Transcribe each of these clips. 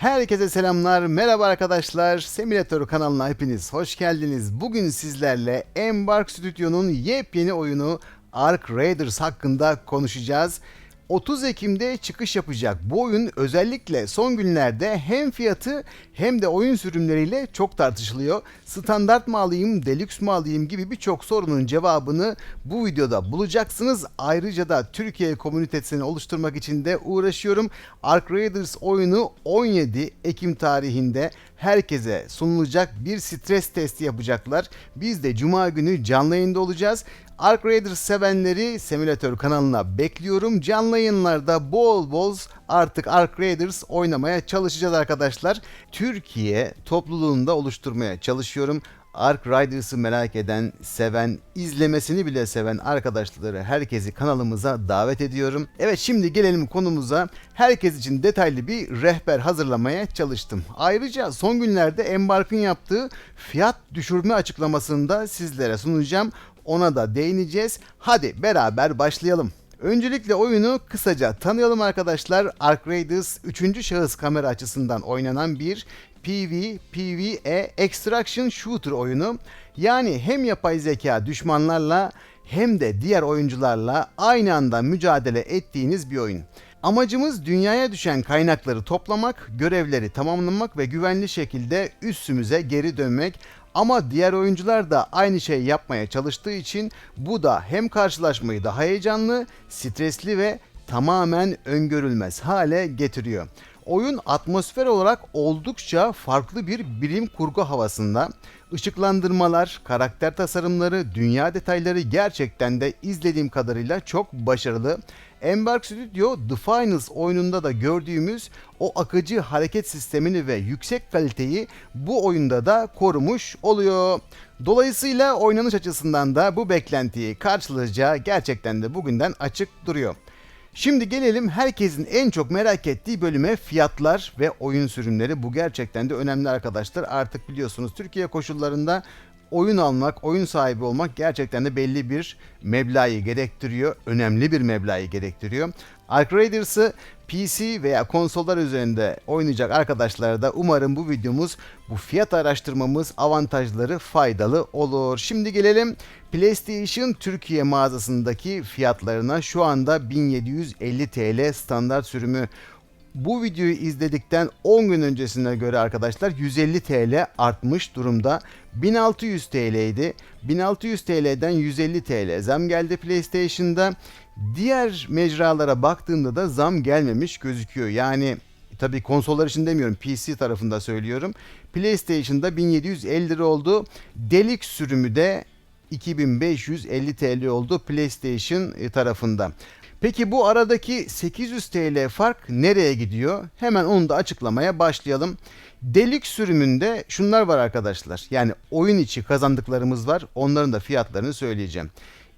Herkese selamlar, merhaba arkadaşlar. Simulator kanalına hepiniz hoş geldiniz. Bugün sizlerle Embark Stüdyo'nun yepyeni oyunu Ark Raiders hakkında konuşacağız. 30 Ekim'de çıkış yapacak bu oyun özellikle son günlerde hem fiyatı hem de oyun sürümleriyle çok tartışılıyor. Standart mı alayım, deluxe mu alayım gibi birçok sorunun cevabını bu videoda bulacaksınız. Ayrıca da Türkiye komünitesini oluşturmak için de uğraşıyorum. Ark Raiders oyunu 17 Ekim tarihinde herkese sunulacak bir stres testi yapacaklar. Biz de cuma günü canlı yayında olacağız. Ark Raiders sevenleri simülatör kanalına bekliyorum. Canlı yayınlarda bol bol artık Ark Raiders oynamaya çalışacağız arkadaşlar. Türkiye topluluğunda oluşturmaya çalışıyorum. Ark Riders'ı merak eden, seven, izlemesini bile seven arkadaşları herkesi kanalımıza davet ediyorum. Evet şimdi gelelim konumuza. Herkes için detaylı bir rehber hazırlamaya çalıştım. Ayrıca son günlerde Embark'ın yaptığı fiyat düşürme açıklamasını da sizlere sunacağım. Ona da değineceğiz. Hadi beraber başlayalım. Öncelikle oyunu kısaca tanıyalım arkadaşlar. Ark Raiders 3. şahıs kamera açısından oynanan bir PV, PvE Extraction Shooter oyunu. Yani hem yapay zeka düşmanlarla hem de diğer oyuncularla aynı anda mücadele ettiğiniz bir oyun. Amacımız dünyaya düşen kaynakları toplamak, görevleri tamamlamak ve güvenli şekilde üssümüze geri dönmek. Ama diğer oyuncular da aynı şeyi yapmaya çalıştığı için bu da hem karşılaşmayı daha heyecanlı, stresli ve tamamen öngörülmez hale getiriyor. Oyun atmosfer olarak oldukça farklı bir bilim kurgu havasında. Işıklandırmalar, karakter tasarımları, dünya detayları gerçekten de izlediğim kadarıyla çok başarılı. Embark Studio The Finals oyununda da gördüğümüz o akıcı hareket sistemini ve yüksek kaliteyi bu oyunda da korumuş oluyor. Dolayısıyla oynanış açısından da bu beklentiyi karşılayacağı gerçekten de bugünden açık duruyor. Şimdi gelelim herkesin en çok merak ettiği bölüme fiyatlar ve oyun sürümleri. Bu gerçekten de önemli arkadaşlar. Artık biliyorsunuz Türkiye koşullarında oyun almak, oyun sahibi olmak gerçekten de belli bir meblağı gerektiriyor. Önemli bir meblağı gerektiriyor. Ark Raiders'ı PC veya konsollar üzerinde oynayacak arkadaşlara da umarım bu videomuz, bu fiyat araştırmamız, avantajları faydalı olur. Şimdi gelelim PlayStation Türkiye mağazasındaki fiyatlarına. Şu anda 1750 TL standart sürümü bu videoyu izledikten 10 gün öncesine göre arkadaşlar 150 TL artmış durumda. 1600 TL idi. 1600 TL'den 150 TL zam geldi PlayStation'da. Diğer mecralara baktığımda da zam gelmemiş gözüküyor. Yani tabi konsollar için demiyorum PC tarafında söylüyorum. PlayStation'da 1750 lira oldu. Deluxe sürümü de 2550 TL oldu PlayStation tarafında. Peki bu aradaki 800 TL fark nereye gidiyor? Hemen onu da açıklamaya başlayalım. Deluxe sürümünde şunlar var arkadaşlar. Yani oyun içi kazandıklarımız var. Onların da fiyatlarını söyleyeceğim.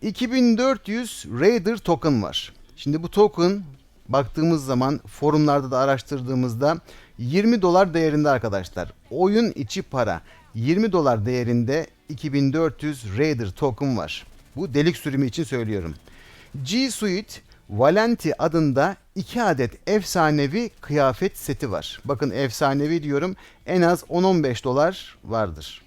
2400 Raider token var. Şimdi bu token baktığımız zaman forumlarda da araştırdığımızda 20 dolar değerinde arkadaşlar. Oyun içi para. 20 dolar değerinde 2400 Raider token var. Bu delik sürümü için söylüyorum. G Suite Valenti adında 2 adet efsanevi kıyafet seti var. Bakın efsanevi diyorum en az 10-15 dolar vardır.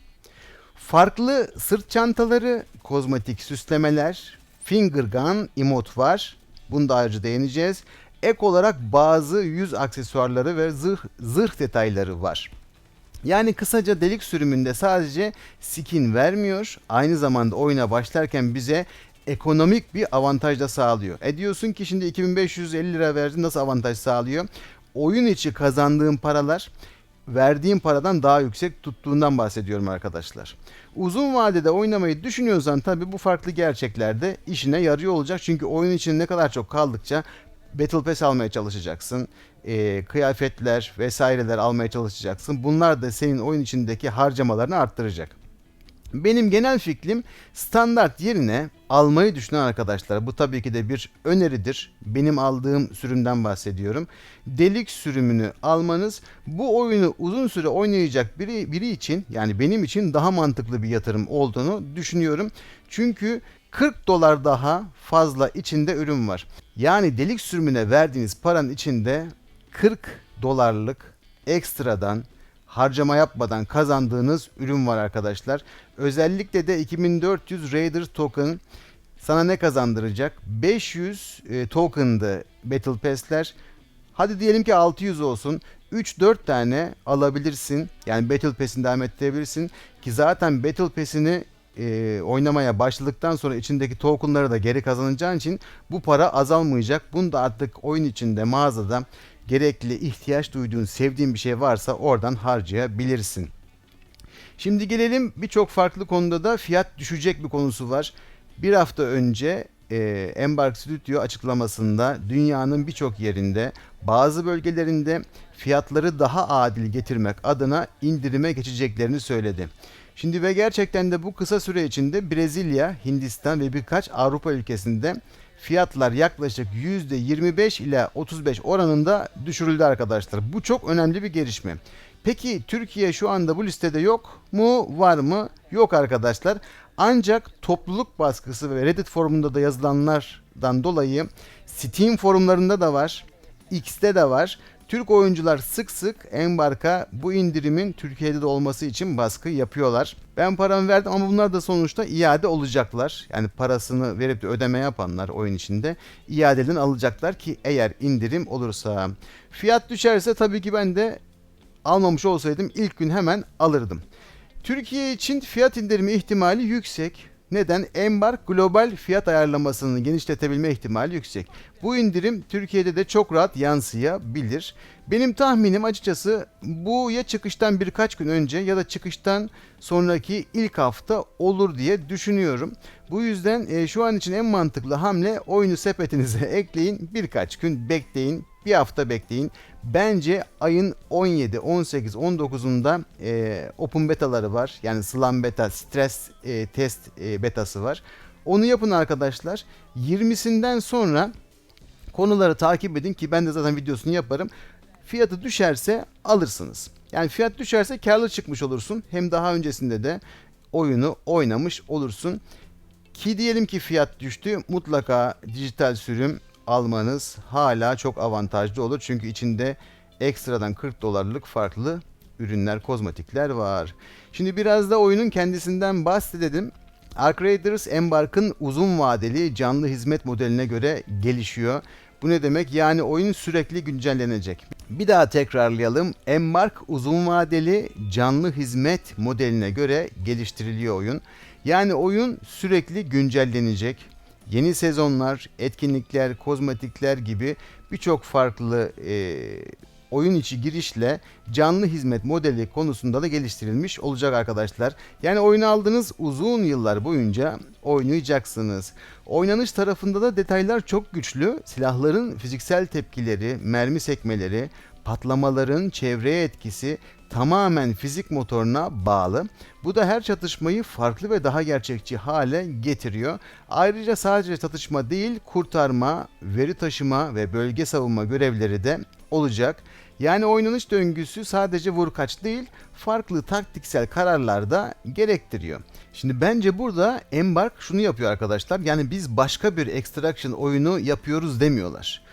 Farklı sırt çantaları, kozmetik süslemeler, finger gun emot var. Bunu da ayrıca değineceğiz. Ek olarak bazı yüz aksesuarları ve zırh, zırh detayları var. Yani kısaca delik sürümünde sadece skin vermiyor. Aynı zamanda oyuna başlarken bize ekonomik bir avantaj da sağlıyor. E diyorsun ki şimdi 2550 lira verdin nasıl avantaj sağlıyor? Oyun içi kazandığın paralar verdiğin paradan daha yüksek tuttuğundan bahsediyorum arkadaşlar. Uzun vadede oynamayı düşünüyorsan tabi bu farklı gerçeklerde işine yarıyor olacak. Çünkü oyun için ne kadar çok kaldıkça Battle Pass almaya çalışacaksın. E, kıyafetler vesaireler almaya çalışacaksın. Bunlar da senin oyun içindeki harcamalarını arttıracak. Benim genel fikrim standart yerine almayı düşünen arkadaşlar bu tabii ki de bir öneridir. Benim aldığım sürümden bahsediyorum. Delik sürümünü almanız bu oyunu uzun süre oynayacak biri, biri için yani benim için daha mantıklı bir yatırım olduğunu düşünüyorum. Çünkü 40 dolar daha fazla içinde ürün var. Yani delik sürümüne verdiğiniz paranın içinde 40 dolarlık ekstradan harcama yapmadan kazandığınız ürün var arkadaşlar. Özellikle de 2400 Raider token sana ne kazandıracak? 500 e, token'dı Battle Pass'ler. Hadi diyelim ki 600 olsun. 3-4 tane alabilirsin. Yani Battle Pass'ini devam ettirebilirsin. Ki zaten Battle Pass'ini e, oynamaya başladıktan sonra içindeki tokenları da geri kazanacağın için bu para azalmayacak. Bunu da artık oyun içinde mağazada gerekli ihtiyaç duyduğun, sevdiğin bir şey varsa oradan harcayabilirsin. Şimdi gelelim birçok farklı konuda da fiyat düşecek bir konusu var. Bir hafta önce e, Embark Studio açıklamasında dünyanın birçok yerinde bazı bölgelerinde fiyatları daha adil getirmek adına indirime geçeceklerini söyledi. Şimdi ve gerçekten de bu kısa süre içinde Brezilya, Hindistan ve birkaç Avrupa ülkesinde fiyatlar yaklaşık %25 ile 35 oranında düşürüldü arkadaşlar. Bu çok önemli bir gelişme. Peki Türkiye şu anda bu listede yok mu? Var mı? Yok arkadaşlar. Ancak topluluk baskısı ve Reddit forumunda da yazılanlardan dolayı Steam forumlarında da var. X'te de var. Türk oyuncular sık sık Embark'a bu indirimin Türkiye'de de olması için baskı yapıyorlar. Ben paramı verdim ama bunlar da sonuçta iade olacaklar. Yani parasını verip de ödeme yapanlar oyun içinde iadeden alacaklar ki eğer indirim olursa. Fiyat düşerse tabii ki ben de almamış olsaydım ilk gün hemen alırdım. Türkiye için fiyat indirimi ihtimali yüksek. Neden? Embark global fiyat ayarlamasını genişletebilme ihtimali yüksek. Bu indirim Türkiye'de de çok rahat yansıyabilir. Benim tahminim açıkçası bu ya çıkıştan birkaç gün önce ya da çıkıştan sonraki ilk hafta olur diye düşünüyorum. Bu yüzden e, şu an için en mantıklı hamle oyunu sepetinize ekleyin. Birkaç gün bekleyin. Bir hafta bekleyin. Bence ayın 17, 18, 19'unda e, open betaları var. Yani slam beta, stres e, test e, betası var. Onu yapın arkadaşlar. 20'sinden sonra konuları takip edin ki ben de zaten videosunu yaparım. Fiyatı düşerse alırsınız. Yani fiyat düşerse karlı çıkmış olursun. Hem daha öncesinde de oyunu oynamış olursun. Ki diyelim ki fiyat düştü. Mutlaka dijital sürüm almanız hala çok avantajlı olur. Çünkü içinde ekstradan 40 dolarlık farklı ürünler, kozmetikler var. Şimdi biraz da oyunun kendisinden bahsedelim. Ark Raiders Embark'ın uzun vadeli canlı hizmet modeline göre gelişiyor. Bu ne demek? Yani oyun sürekli güncellenecek. Bir daha tekrarlayalım. Embark uzun vadeli canlı hizmet modeline göre geliştiriliyor oyun. Yani oyun sürekli güncellenecek. Yeni sezonlar, etkinlikler, kozmetikler gibi birçok farklı e, oyun içi girişle canlı hizmet modeli konusunda da geliştirilmiş olacak arkadaşlar. Yani oyunu aldığınız uzun yıllar boyunca oynayacaksınız. Oynanış tarafında da detaylar çok güçlü. Silahların fiziksel tepkileri, mermi sekmeleri, patlamaların çevreye etkisi tamamen fizik motoruna bağlı. Bu da her çatışmayı farklı ve daha gerçekçi hale getiriyor. Ayrıca sadece çatışma değil, kurtarma, veri taşıma ve bölge savunma görevleri de olacak. Yani oynanış döngüsü sadece vur kaç değil, farklı taktiksel kararlar da gerektiriyor. Şimdi bence burada Embark şunu yapıyor arkadaşlar. Yani biz başka bir extraction oyunu yapıyoruz demiyorlar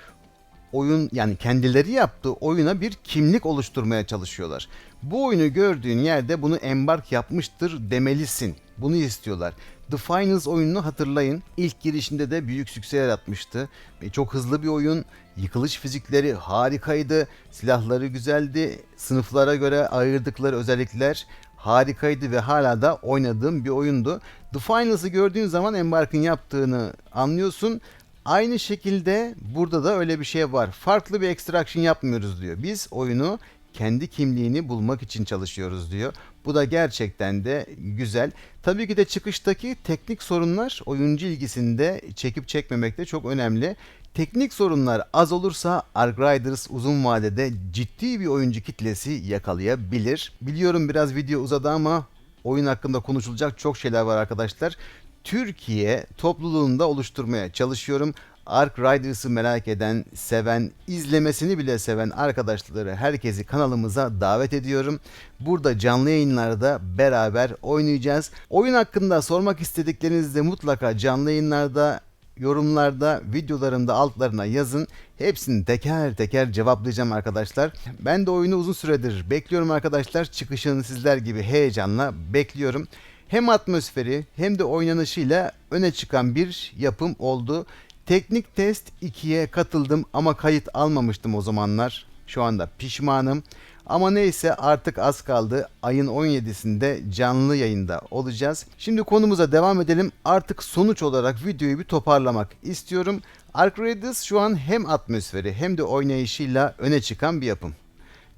oyun yani kendileri yaptığı oyuna bir kimlik oluşturmaya çalışıyorlar. Bu oyunu gördüğün yerde bunu Embark yapmıştır demelisin. Bunu istiyorlar. The Finals oyununu hatırlayın. İlk girişinde de büyük sükse yaratmıştı. Ve çok hızlı bir oyun. Yıkılış fizikleri harikaydı. Silahları güzeldi. Sınıflara göre ayırdıkları özellikler harikaydı ve hala da oynadığım bir oyundu. The Finals'ı gördüğün zaman Embark'ın yaptığını anlıyorsun. Aynı şekilde burada da öyle bir şey var. Farklı bir extraction yapmıyoruz diyor. Biz oyunu kendi kimliğini bulmak için çalışıyoruz diyor. Bu da gerçekten de güzel. Tabii ki de çıkıştaki teknik sorunlar oyuncu ilgisinde çekip çekmemekte çok önemli. Teknik sorunlar az olursa Ark Riders uzun vadede ciddi bir oyuncu kitlesi yakalayabilir. Biliyorum biraz video uzadı ama oyun hakkında konuşulacak çok şeyler var arkadaşlar. Türkiye topluluğunda oluşturmaya çalışıyorum. Ark Riders'ı merak eden, seven, izlemesini bile seven arkadaşları herkesi kanalımıza davet ediyorum. Burada canlı yayınlarda beraber oynayacağız. Oyun hakkında sormak istediklerinizi de mutlaka canlı yayınlarda yorumlarda, videolarımda altlarına yazın. Hepsini teker teker cevaplayacağım arkadaşlar. Ben de oyunu uzun süredir bekliyorum arkadaşlar. Çıkışını sizler gibi heyecanla bekliyorum. Hem atmosferi hem de oynanışıyla öne çıkan bir yapım oldu. Teknik test 2'ye katıldım ama kayıt almamıştım o zamanlar. Şu anda pişmanım. Ama neyse artık az kaldı. Ayın 17'sinde canlı yayında olacağız. Şimdi konumuza devam edelim. Artık sonuç olarak videoyu bir toparlamak istiyorum. Ark Raiders şu an hem atmosferi hem de oynayışıyla öne çıkan bir yapım.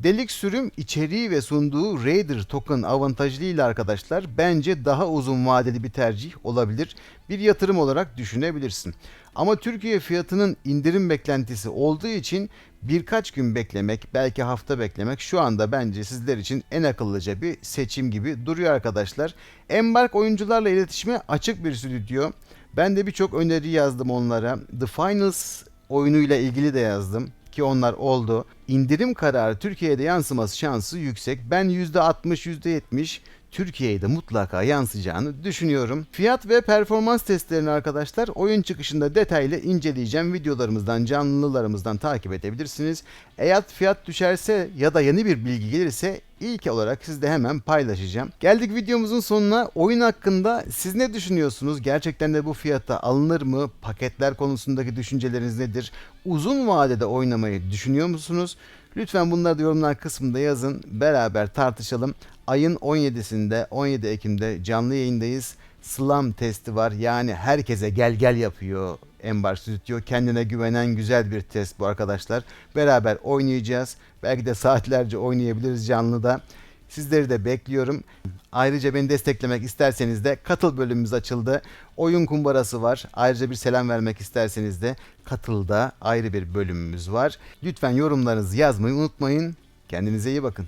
Delik sürüm içeriği ve sunduğu Raider token avantajlıyla arkadaşlar bence daha uzun vadeli bir tercih olabilir. Bir yatırım olarak düşünebilirsin. Ama Türkiye fiyatının indirim beklentisi olduğu için birkaç gün beklemek, belki hafta beklemek şu anda bence sizler için en akıllıca bir seçim gibi duruyor arkadaşlar. Embark oyuncularla iletişime açık bir stüdyo. Ben de birçok öneri yazdım onlara. The Finals oyunuyla ilgili de yazdım ki onlar oldu. İndirim kararı Türkiye'de yansıması şansı yüksek. Ben %60, %70 Türkiye'de mutlaka yansıyacağını düşünüyorum. Fiyat ve performans testlerini arkadaşlar oyun çıkışında detaylı inceleyeceğim. Videolarımızdan, canlılarımızdan takip edebilirsiniz. Eğer fiyat düşerse ya da yeni bir bilgi gelirse ilk olarak sizle hemen paylaşacağım. Geldik videomuzun sonuna. Oyun hakkında siz ne düşünüyorsunuz? Gerçekten de bu fiyata alınır mı? Paketler konusundaki düşünceleriniz nedir? Uzun vadede oynamayı düşünüyor musunuz? Lütfen bunları da yorumlar kısmında yazın. Beraber tartışalım. Ayın 17'sinde 17 Ekim'de canlı yayındayız. Slam testi var. Yani herkese gel gel yapıyor Embar Stüdyo. Kendine güvenen güzel bir test bu arkadaşlar. Beraber oynayacağız. Belki de saatlerce oynayabiliriz canlıda. Sizleri de bekliyorum. Ayrıca beni desteklemek isterseniz de katıl bölümümüz açıldı. Oyun kumbarası var. Ayrıca bir selam vermek isterseniz de katılda ayrı bir bölümümüz var. Lütfen yorumlarınızı yazmayı unutmayın. Kendinize iyi bakın.